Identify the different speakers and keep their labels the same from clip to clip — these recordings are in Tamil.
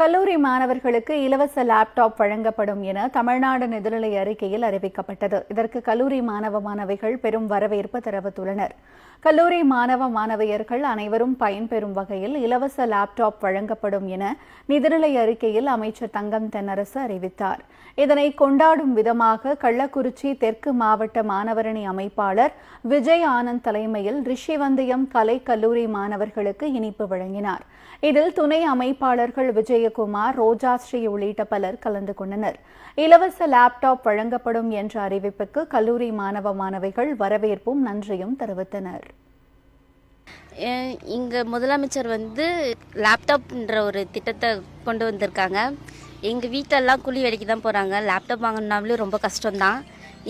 Speaker 1: கல்லூரி மாணவர்களுக்கு இலவச லேப்டாப் வழங்கப்படும் என தமிழ்நாடு நிதிநிலை அறிக்கையில் அறிவிக்கப்பட்டது. இதற்கு கல்லூரி மாணவ மாணவிகள் பெரும் வரவேற்பு தெரிவித்துள்ளனர். கல்லூரி மாணவ மாணவியர்கள் அனைவரும் பயன்பெறும் வகையில் இலவச லேப்டாப் வழங்கப்படும் என நிதிநிலை அறிக்கையில் அமைச்சர் தங்கம் தென்னரசு அறிவித்தார். இதனை கொண்டாடும் விதமாக கள்ளக்குறிச்சி தெற்கு மாவட்ட மாணவரணி அமைப்பாளர் விஜய் ஆனந்த் தலைமையில் ரிஷிவந்தயம் கலை கல்லூரி மாணவர்களுக்கு இனிப்பு வழங்கினார். இதில் துணை அமைப்பாளர்கள் விஜய் விஜயகுமார் ரோஜாஸ்ரீ உள்ளிட்ட பலர் கலந்து கொண்டனர். இலவச லேப்டாப் வழங்கப்படும் என்ற அறிவிப்புக்கு கல்லூரி மாணவ மாணவிகள் வரவேற்பும் நன்றியும் தெரிவித்தனர்.
Speaker 2: இங்கே முதலமைச்சர் வந்து லேப்டாப்ன்ற ஒரு திட்டத்தை கொண்டு வந்திருக்காங்க. எங்கள் வீட்டெல்லாம் கூலி வேலைக்கு தான் போகிறாங்க லேப்டாப் வாங்கினாலே ரொம்ப கஷ்டம்தான்.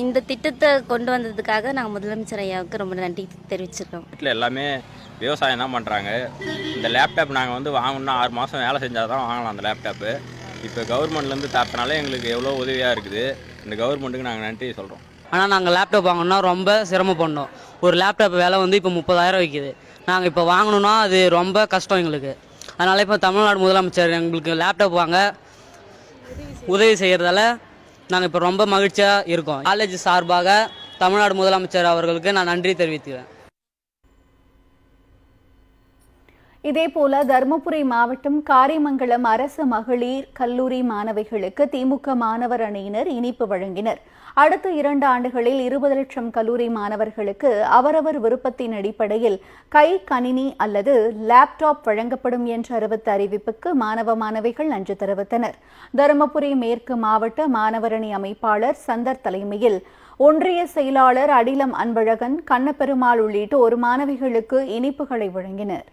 Speaker 2: இந்த திட்டத்தை கொண்டு வந்ததுக்காக நாங்கள் முதலமைச்சர் ஐயாவுக்கு ரொம்ப நன்றி தெரிவிச்சிருக்கோம்.
Speaker 3: வீட்டில் எல்லாமே விவசாயம் தான் பண்ணுறாங்க இந்த லேப்டாப் நாங்கள் வந்து வாங்கணும்னா ஆறு மாதம் வேலை செஞ்சால் தான் வாங்கலாம் அந்த லேப்டாப்பு இப்போ கவர்மெண்ட்லேருந்து தரத்துனால எங்களுக்கு எவ்வளோ உதவியாக இருக்குது. இந்த கவர்மெண்ட்டுக்கு நாங்கள் நன்றி சொல்கிறோம்
Speaker 4: ஆனால் நாங்கள் லேப்டாப் வாங்கணும்னா ரொம்ப சிரமப்படணும். ஒரு லேப்டாப் விலை வந்து இப்போ முப்பதாயிரம் விற்கிது நாங்கள் இப்போ வாங்கணும்னா அது ரொம்ப கஷ்டம் எங்களுக்கு. அதனால் இப்போ தமிழ்நாடு முதலமைச்சர் எங்களுக்கு லேப்டாப் வாங்க உதவி செய்கிறதால நாங்கள் இப்போ ரொம்ப மகிழ்ச்சியாக இருக்கோம். காலேஜ் சார்பாக தமிழ்நாடு முதலமைச்சர் அவர்களுக்கு நான் நன்றி தெரிவித்துக்கிறேன்.
Speaker 1: இதேபோல தருமபுரி மாவட்டம் காரிமங்கலம் அரசு மகளிர் கல்லூரி மாணவிகளுக்கு திமுக மாணவர் அணியினர் இனிப்பு வழங்கினர். அடுத்த இரண்டு ஆண்டுகளில் இருபது லட்சம் கல்லூரி மாணவர்களுக்கு அவரவர் விருப்பத்தின் அடிப்படையில் கை கணினி அல்லது லேப்டாப் வழங்கப்படும் என்று அறிவித்த அறிவிப்புக்கு மாணவ மாணவிகள் நன்றி தெரிவித்தனர். தருமபுரி மேற்கு மாவட்ட மாணவரணி அமைப்பாளர் சந்தர் தலைமையில் ஒன்றிய செயலாளர் அடிலம் அன்பழகன் கண்ணப்பெருமாள் உள்ளிட்டோர் மாணவிகளுக்கு இனிப்புகளை வழங்கினர்.